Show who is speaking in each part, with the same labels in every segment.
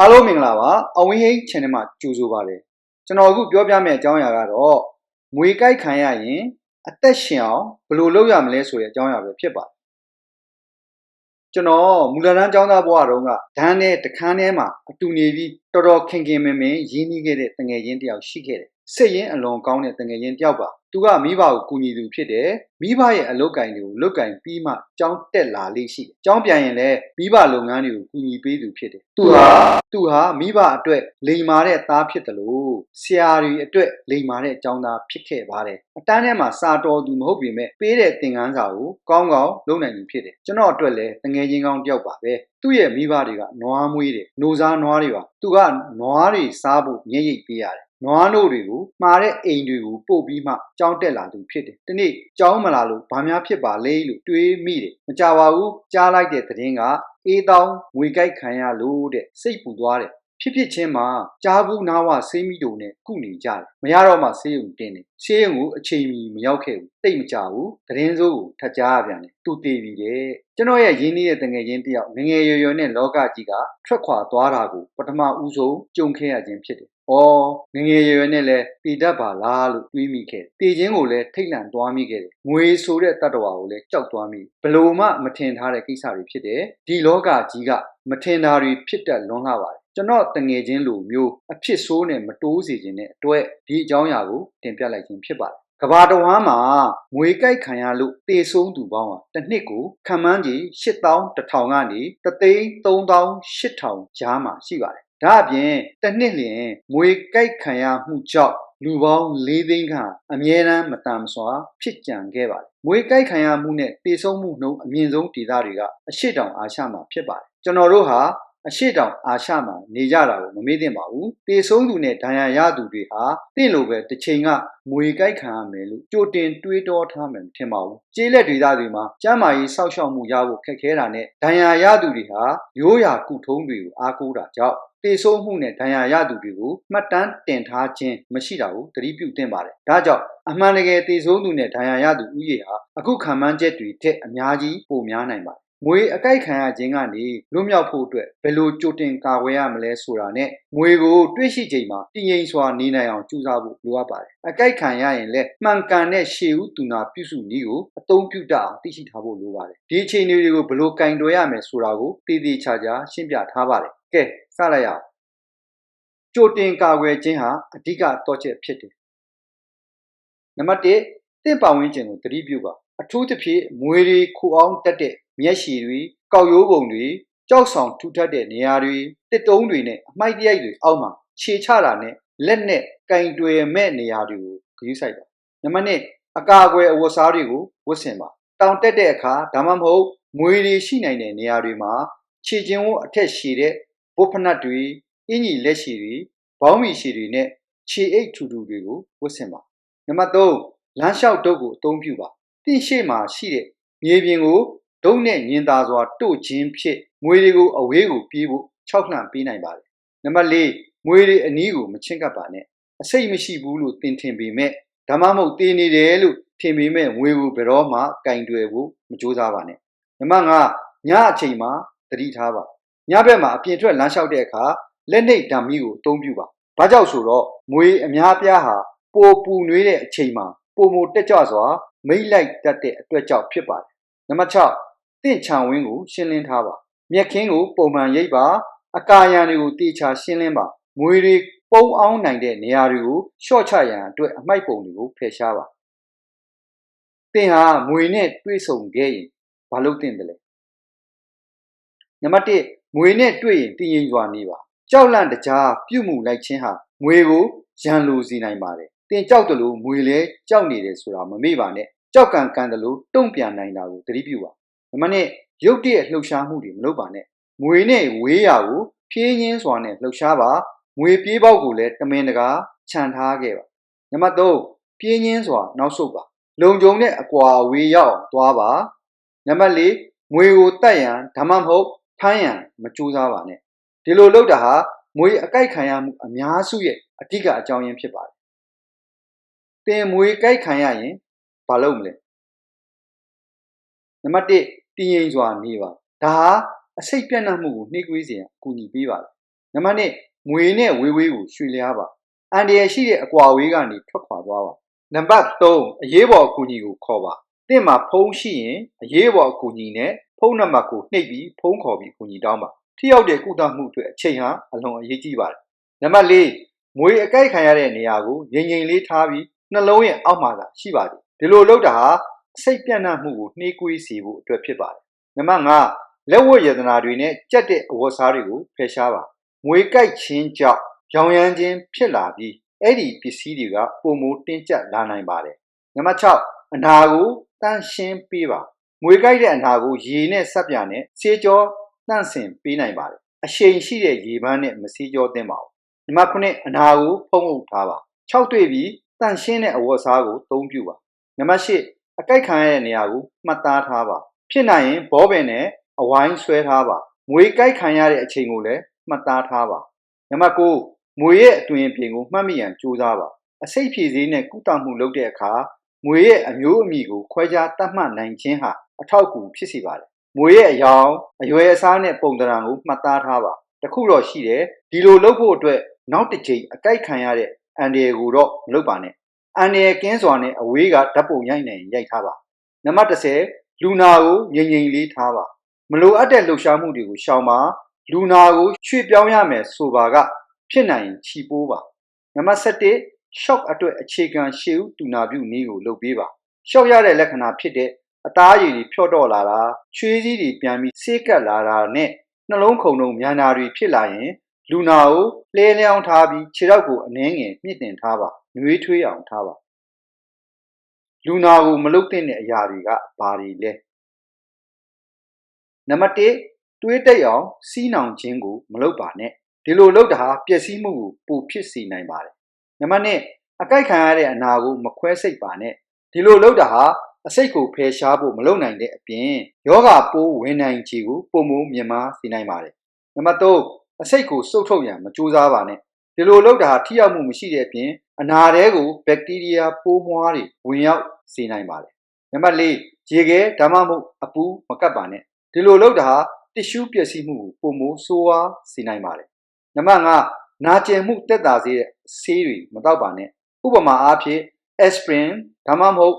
Speaker 1: အားလုံးမင်္ဂလာပါအဝင်းဟိန်း channel မှာကြိုဆိုပါရစေကျွန်တော်အခုပြောပြမယ့်အကြောင်းအရာကတော့မွေကြိုက်ခံရရင်အသက်ရှင်အောင်ဘယ်လိုလုပ်ရမလဲဆိုတဲ့အကြောင်းအရာပဲဖြစ်ပါတယ်ကျွန်တော်မူလတန်းကျောင်းသားဘဝတုန်းကဒန်းနဲ့တခန်းထဲမှာအတူနေပြီးတော်တော်ခင်ခင်မင်မင်ရင်းနှီးခဲ့တဲ့တငယ်ချင်းတယောက်ရှိခဲ့တယ် စိတ်ရင်းအလွန်ကောင်းတဲ့တငယ်ချင်းတယောက်ပါသူကမိဘကိုကူညီသူဖြစ်တယ်မိဘရဲ့အလုပ်ကင်တွေကိုလုပ်ကင်ပြီးမှကျောင်းတက်လာလေးရှိတယ်ကျောင်းပြန်ရင်လည်းမိဘလုပ်ငန်းတွေကိုကူညီပေးသူဖြစ်တယ်သူဟာသူဟာမိဘအတွက်လိမ်မာတဲ့သားဖြစ်တယ်လို့ဆရာတွေအတွက်လိမ်မာတဲ့ကျောင်းသားဖြစ်ခဲ့ပါတယ်အတန်းထဲမှာစာတော်သူမဟုတ်ပေမဲ့ပေးတဲ့သင်ခန်းစာကိုကောင်းကောင်းလုပ်နိုင်သူဖြစ်တယ်ကျွန်တော်အတွက်လည်းတငယ်ချင်းကောင်းတယောက်ပါပဲသူ့ရဲ့မိဘတွေကနွားမွေးတယ်နှိုစားနွားတွေပါသူကနွားတွေစားဖို့မျက်ရည်ပေးရတယ် နွားနို့တွေကိုမှားတဲ့အိမ်တွေကိုပို့ပြီးမှကြောင်းတက်လာသူဖြစ်တယ်။ဒီနေ့ကြောင်းမလာလို့ဘာများဖြစ်ပါလဲလို့တွေးမိတယ်။မကြပါဘူးကြားလိုက်တဲ့သတင်းကအေးတောင်းငွေကြိုက်ခံရလို့တဲ့စိတ်ပူသွားတယ်။ ဖြစ်ဖြစ်ချင်းမှာကြားဘူးနာဝဆေးမိတုံနဲ့ကုနေကြတယ်။မရတော့မှဆေးရုံတင်တယ်။ဆေးရုံကိုအချိန်မီမရောက်ခဲ့ဘူး။တိတ်မကြဘူး။သတင်းစိုးကိုထပ်ကြားရပြန်တယ်။သူတည်ပြီတဲ့။ကျွန်တော်ရဲ့ရင်းနှီးတဲ့တငယ်ချင်းတယောက်ငငယ်ရွယ်ရွယ်နဲ့လောကကြီးကထွက်ခွာသွားတာကိုပထမဦးဆုံးကြုံခဲ့ရခြင်းဖြစ်တယ်။အော်ငငယ်ရွယ်ရွယ်နဲ့လည်းတည်တတ်ပါလားလို့တွေးမိခဲ့တယ်။တည်ခြင်းကိုလည်းထိတ်လန့်သွားမိခဲ့တယ်။ငွေဆိုတဲ့တတ္တဝါကိုလည်းကြောက်သွားမိဘလို့မှမထင်ထားတဲ့ကိစ္စတွေဖြစ်တယ်။ဒီလောကကြီးကမထင်တာတွေဖြစ်တတ်လွန်းလာပါတယ် ကျွန်တော်တငယ်ချင်းလူမျိုးအဖြစ်ဆိုးနဲ့မတိုးစေခြင်းတဲ့အတွက်ဒီအကြောင်းအရာကိုတင်ပြလိုက်ခြင်းဖြစ်ပါတယ်ကဘာတဝမ်းမှာငွေကြိုက်ခံရလို့တေဆုံးသူပေါင်းဟာတစ်နှစ်ကိုခံမှန်းကြီး8000 1000ကနေ33000ကြားမှာရှိပါတယ်။ဒါအပြင်တစ်နှစ်လျင်ငွေကြိုက်ခံရမှုကြောင့်လူပေါင်း၄သိန်းခန့်အမြဲတမ်းမတမ်းစွာဖြစ်ကြံခဲ့ပါတယ်။မွေကြိုက်ခံရမှုနဲ့တေဆုံးမှုနှုန်းအမြင့်ဆုံးဒေသတွေကအရှိတောင်အာရှမှာဖြစ်ပါတယ်။ကျွန်တော်တို့ဟာ အရှိတောင်အာရှမှာနေကြတာကိုမမေ့သင့်ပါဘူး။တေဆုံးသူနဲ့ဒဏ်ရာရသူတွေဟာတင့်လိုပဲတစ်ချိန်ကမွေကြိုက်ခံရမယ်လို့ကြိုတင်တွေးတောထားမယ်မထင်ပါဘူး။ကျေးလက်ဒေသတွေမှာကျန်းမာရေးစောင့်ရှောက်မှုရဖို့ခက်ခဲတာနဲ့ဒဏ်ရာရသူတွေဟာရိုးရာကုထုံးတွေကိုအားကိုးတာကြောင့်တေဆုံးမှုနဲ့ဒဏ်ရာရသူတွေကိုမှတ်တမ်းတင်ထားခြင်းမရှိတာကိုသတိပြုသင့်ပါတယ်။ဒါကြောင့်အမှန်တကယ်တေဆုံးသူနဲ့ဒဏ်ရာရသူဥယေဟာအခုခံမှန်းချက်တွေထက်အများကြီးပိုများနိုင်ပါတယ်။ မွေအကိုက်ခံရခြင်းကနေလွတ်မြောက်ဖို့အတွက်ဘယ်လိုကြိုတင်ကာကွယ်ရမလဲဆိုတာနဲ့မွေကိုတွေးရှိချိန်မှာတည်ငြိမ်စွာနေနိုင်အောင်ကြိုးစားဖို့လိုအပ်ပါတယ်။အကိုက်ခံရရင်လည်းမှန်ကန်တဲ့ရှေးဦးတူနာပြုစုနည်းကိုအသုံးပြုတတ်အောင်သိရှိထားဖို့လိုပါတယ်။ဒီအခြေအနေတွေကိုဘယ်လိုကင်တွယ်ရမယ်ဆိုတာကိုတည်တည်ချာချာရှင်းပြထားပါတယ်။ကဲစလိုက်ရအောင်ကြိုတင်ကာကွယ်ခြင်းဟာအဓိကတော့ချက်ဖြစ်တယ်။နံပါတ်1တင့်ပါဝင်ခြင်းကိုသတိပြုပါအထူးသဖြင့်မွေတွေခူအောင်တက်တဲ့ မျက်ရှည်တွေကောက်ရိုးပုံတွေကြောက်ဆောင်ထူထပ်တဲ့နေရာတွေတစ်တုံးတွေနဲ့အမိုက်တရိုက်တွေအောက်မှာခြေချတာနဲ့လက်နဲ့ကင်တွယ်မဲ့နေရာတွေကိုဂရုစိုက်ပါနံပါတ်2အကာအကွယ်အဝတ်စားတွေကိုဝတ်ဆင်ပါတောင်တက်တဲ့အခါဒါမှမဟုတ်မွေတွေရှိနိုင်တဲ့နေရာတွေမှာခြေချင်းဝတ်အထက်ရှည်တဲ့ဘုတ်ဖနတ်တွေအင်ကြီးလက်ရှည်တွေဘောင်းမီရှည်တွေနဲ့ခြေအိတ်ထူထူတွေကိုဝတ်ဆင်ပါနံပါတ်3လမ်းလျှောက်တုပ်ကိုအသုံးပြုပါတင့်ရှိမှရှိတဲ့မြေပြင်ကို ဒုံနဲ့ညင်သာစွာတို့ခြင်းဖြစ်ငွေတွေကိုအဝေးကိုပြေးဖို့၆လှန့်ပေးနိုင်ပါတယ်နံပါတ်၄ငွေတွေအနည်းကိုမချင့်ကပ်ပါနဲ့အစိတ်မရှိဘူးလို့သင်ထင်ပေမဲ့ဒါမှမဟုတ်တည်နေတယ်လို့ထင်ပေမဲ့ငွေကိုဘယ်တော့မှကင်တွယ်ဖို့မကြိုးစားပါနဲ့နံပါတ်၅ညအချိန်မှာသတိထားပါညဘက်မှာအပြင်ထွက်လမ်းလျှောက်တဲ့အခါလက်နှိပ်ဓာမီကိုအသုံးပြုပါ။ဘာကြောင့်ဆိုတော့ငွေအများပြားဟာပိုပူနွေးတဲ့အချိန်မှာပုံမတက်ကြွစွာမိတ်လိုက်တတ်တဲ့အတွက်ကြောင့်ဖြစ်ပါတယ်။နံပါတ်6 တင့်ချံဝင်းကို ရှင်းလင်းထားပါ။မြက်ခင်းကိုပုံမှန်ရိပ်ပါအကာရန်တွေကိုတေချာရှင်းလင်းပါ။ငွေတွေပုံအောင်နိုင်တဲ့နေရာတွေကိုရှော့ချရန်အတွက်အမိုက်ပုံတွေကိုဖယ်ရှားပါ။တင်ဟာငွေနဲ့တွေးဆုံခဲ့ရင်ဘာလုပ်တင်တယ်လဲ။နံပါတ်1ငွေနဲ့တွေ့ရင်တည်ငြိမ်စွာနေပါကြောက်လန့်တကြားပြုတ်မှုလိုက်ခြင်းဟာငွေကိုရန်လိုစေနိုင်ပါတယ်တင်ကြောက်တယ်လို့ငွေလဲကြောက်နေတယ်ဆိုတာမမေ့ပါနဲ့ကြောက်ကန်ကန်တယ်လို့တုံ့ပြန်နိုင်တာကိုသတိပြုပါ မမနဲ့ရုပ်တရက်လှုပ်ရှားမှုတွေမလုပ်ပါနဲ့ငွေနဲ့ဝေးရာကိုဖြင်းရင်းစွာနဲ့လှုပ်ရှားပါငွေပြေးပေါက်ကိုလည်းတမင်တကာခြံထားခဲ့ပါနံပါတ်3ပြင်းရင်းစွာနောက်ဆုတ်ပါလုံခြုံတဲ့အကွာဝေးရောက်သွားပါနံပါတ်4ငွေကိုတတ်ရန်ဒါမှမဟုတ်ဖမ်းရန်မကြိုးစားပါနဲ့ဒီလိုလုပ်တာဟာမွေအကိုက်ခံရမှုအများစုရဲ့အဓိကအကြောင်းရင်းဖြစ်ပါတယ်။တင်မွေကိုက်ခံရရင်ဘာလုပ်မလဲ။နံပါတ်1 တည်ငြိမ်စွာနေပါ။ဒါဟာအစိတ်ပြတ်နှံ့မှုကိုနှိကွေးစေရန်အကူအညီပေးပါတယ်နံပါတ်1မွေနဲ့ဝေးဝေးကိုရွှေလျားပါအန်ဒီရရှိတဲ့အကွာအဝေးကနေထွက်ခွာသွားပါနံပါတ်3အရေးပေါ်အကူအညီကိုခေါ်ပါတင့်မှာဖုံးရှိရင်အရေးပေါ်အကူအညီနဲ့ဖုန်းနံပါတ်ကိုနှိပ်ပြီးဖုန်းခေါ်ပြီးအကူအညီတောင်းပါထိရောက်တဲ့ကုသမှုအတွက်အချိန်ဟာအလွန်အရေးကြီးပါတယ်နံပါတ်4မွေအကိုက်ခံရတဲ့နေရာကိုငြိမ်ငြိမ်လေးထားပြီးနှလုံးရဲ့အောက်မှာသာရှိပါသည်ဒီလိုလုပ်တာဟာ စိတ်ပြန့်နှံ့မှုကိုနှေးကွေးစေဖို့အတွက်ဖြစ်ပါတယ်နံပါတ်5လက်ဝတ်ရတနာတွေနဲ့ကြက်တဲ့အဝတ်စားတွေကိုဖယ်ရှားပါမွေကြိုက်ခြင်းကြောင့်ရောင်ရမ်းခြင်းဖြစ်လာပြီးအဲ့ဒီပစ္စည်းတွေကပုံမိုးတင်းကျပ်လာနိုင်ပါတယ်နံပါတ်6အနာကိုတန့်ရှင်းပေးပါမွေကြိုက်တဲ့အနာကိုရေနဲ့ဆက်ပြာနဲ့ဆေးကြောတန့်စင်ပေးနိုင်ပါတယ်အရှိန်ရှိတဲ့ရေပန်းနဲ့မဆေးကြောသင့်ပါဘူးနံပါတ်9အနာကိုဖုံးအုပ်ထားပါ6တွေ့ပြီးတန့်ရှင်းတဲ့အဝတ်အစားကိုသုံးပြုပါနံပါတ်10 အကြိုက်ခံရတဲ့နေရာကိုမှတ်သားထားပါဖြစ်နိုင်ရင်ဘောပင်နဲ့အဝိုင်းဆွဲထားပါမွေကြိုက်ခံရတဲ့အချိန်ကိုလည်းမှတ်သားထားပါနံပါတ်9မွေရဲ့အတွင်ပြင်ကိုမှတ်မိရန်ကြိုးစားပါအစိတ်ဖြည့်စည်းနဲ့ကုသမှုလုပ်တဲ့အခါမွေရဲ့အမျိုးအမည်ကိုခွဲခြားတတ်မှတ်နိုင်ခြင်းဟာအထောက်အကူဖြစ်စေပါတယ်မွေရဲ့အယောင်အရွယ်အစားနဲ့ပုံသဏ္ဍာန်ကိုမှတ်သားထားပါတခုတော့ရှိတယ်ဒီလိုလုပ်ဖို့အတွက်နောက်တစ်ချိန်အကြိုက်ခံရတဲ့အန်ဒီရယ်ကိုတော့မလုပ်ပါနဲ့ အန်ဒီရယ်ကင်းစွာနဲ့အဝေးကဓာတ်ပုံရိုက်နိုင်ရင်ရိုက်ထားပါနံပါတ်30လူနာကိုငြိမ်ငြိမ်လေးထားပါမလိုအပ်တဲ့လှုပ်ရှားမှုတွေကိုရှောင်ပါလူနာကိုရွှေ့ပြောင်းရမယ်ဆိုပါက ဖြစ်နိုင်ရင်ခြီပိုးပါနံပါတ်7 shock အတွက်အခြေခံရှေးဦးတူနာပြုနည်းကိုလုပ်ပေးပါ shock ရတဲ့လက္ခဏာဖြစ်တဲ့အသားရည်တွေဖြော့တော့လာတာချွေးစည်းတွေပြန်ပြီးဆေးကပ်လာတာနဲ့နှလုံးခုန်လုံးမြန်တာတွေဖြစ်လာရင် လူနာကိုလဲလျောင်းထားပြီးခြေထောက်ကိုအနှဲငယ်မြင့်တင်ထားပါ နှွေးထွေးအောင်ထားပါလူနာကိုမလုတ်တဲ့အရာတွေကဘာတွေလဲနံပါတ်1တွေးတိတ်အောင်စီးနှောင်ခြင်းကိုမလုပ်ပါနဲ့ဒီလိုလုပ်တာဟာပျက်စီးမှုကိုပိုဖြစ်စေနိုင်ပါတယ်နံပါတ်2အကြိုက်ခံရတဲ့အနာကိုမခွဲစိတ်ပါနဲ့ဒီလိုလုပ်တာဟာအစိတ်ကိုဖယ်ရှားဖို့မလုပ်နိုင်တဲ့အပြင်ယောဂပိုးဝင်နိုင်ခြေကိုပုံမိုးမြင်မာစေနိုင်ပါတယ်နံပါတ်3အစိတ်ကိုစုပ်ထုတ်ရန်မကြိုးစားပါနဲ့ဒီလိုလုပ်တာဟာထိရောက်မှုမရှိတဲ့အပြင် အနာထဲကိုဘက်တီးရီးယားပိုးမွှားတွေဝင်ရောက်စေနိုင်ပါတယ်နံပါတ်4ရေခဲဒါမှမဟုတ်အပူမကပ်ပါနဲ့ဒီလိုလုပ်တာဟာတစ်ရှူးပျက်စီးမှုကိုပုံမိုးဆိုးဝါးစေနိုင်ပါတယ်နံပါတ်5နာကျင်မှုတက်တာစေတဲ့ဆေးတွေမတောက်ပါနဲ့ဥပမာအားဖြင့် aspirin ဒါမှမဟုတ်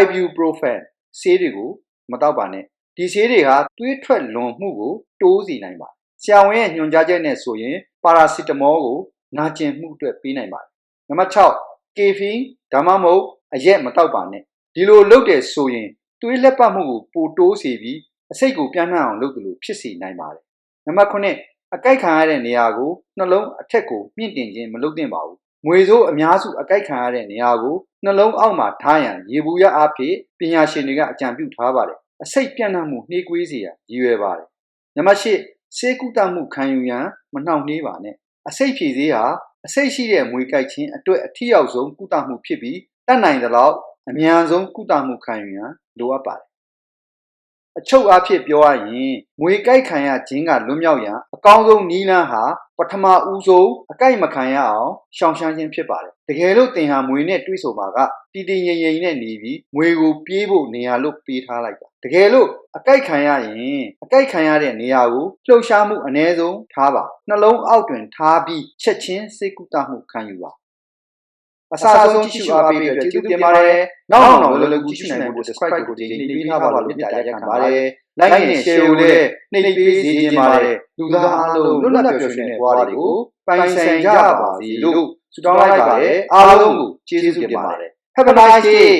Speaker 1: ibuprofen ဆေးတွေကိုမတောက်ပါနဲ့ဒီဆေးတွေဟာသွေးထွက်လွန်မှုကိုတိုးစေနိုင်ပါတယ်ဆရာဝန်ရဲ့ညွှန်ကြားချက်နဲ့ဆိုရင်ပါရာစီတမောကိုနာကျင်မှုအတွက်ပေးနိုင်ပါတယ် နံပါတ်6ကေဖီဒါမှမဟုတ်အရက်မတောက်ပါနဲ့ဒီလိုလုပ်တယ်ဆိုရင်သွေးလက်ပတ်မှုကိုပိုတိုးစေပြီးအစိတ်ကိုပြန့်နှံ့အောင်လုပ်တယ်လို့ဖြစ်စေနိုင်ပါတယ်နံပါတ်9အကြိုက်ခံရတဲ့နေရာကိုနှလုံးအထက်ကိုမြင့်တင်ခြင်းမလုပ်သင့်ပါဘူးငွေစိုးအများစုအကြိုက်ခံရတဲ့နေရာကိုနှလုံးအောက်မှာထားရန်ရေဘူးရအဖြစ်ပညာရှင်တွေကအကြံပြုထားပါတယ်အစိတ်ပြန့်နှံ့မှုနှေးကွေးစေရန်ရည်ရွယ်ပါတယ်နံပါတ်8ဆေးကုသမှုခံယူရန်မနှောင့်နှေးပါနဲ့အစိတ်ဖြည့်သေးဟာ အစိတ်ရှိတဲ့မွေကြိုက်ခြင်းအတွက်အထီးရောက်ဆုံးကုသမှုဖြစ်ပြီးတတ်နိုင်သလောက်အမြန်ဆုံးကုသမှုခံယူရန်လိုအပ်ပါတယ် အချုပ်အားဖြင့်ပြောရရင်ငွေကြိုက်ခံရခြင်းကလွတ်မြောက်ရန်အကောင်းဆုံးနည်းလမ်းဟာပထမဦးဆုံးအကြိုက်မခံရအောင်ရှောင်ရှားခြင်းဖြစ်ပါတယ်တကယ်လို့တင်ဟာငွေနဲ့တွေးဆိုပါကတည်တည်ငြိမ်ငြိမ်နဲ့နေပြီးငွေကိုပြေးဖို့နေရာလို့ပေးထားလိုက်တာတကယ်လို့အကြိုက်ခံရရင်အကြိုက်ခံရတဲ့နေရာကိုလှုပ်ရှားမှုအ ਨੇ ဆုံးထားပါနှလုံးအောက်တွင်ထားပြီးချက်ချင်းစိတ်ကူးတမှုခံယူပါ အစားဆုံးကြည့်ရှုအားပေးပြီးကျေးဇူးတင်ပါတယ်။နောက်နောက်လောလောကူကြည့်ရှုနိုင်ဖို့ subscribe ကိုဒီနေ့နှိပ်ပေးထားပါလို့မြတ်တာရက်ခံပါတယ်။ like နဲ့ share ကိုလည်းနှိပ်ပေးစေချင်ပါတယ်။လူသားအားလုံးလွတ်လပ်ပျော်ရွှင်တဲ့ဘဝတွေကိုပိုင်ဆိုင်ကြပါစေလို့ဆုတောင်းလိုက်ပါတယ်။အားလုံးကိုကျေးဇူးတင်ပါတယ်။ Have a nice day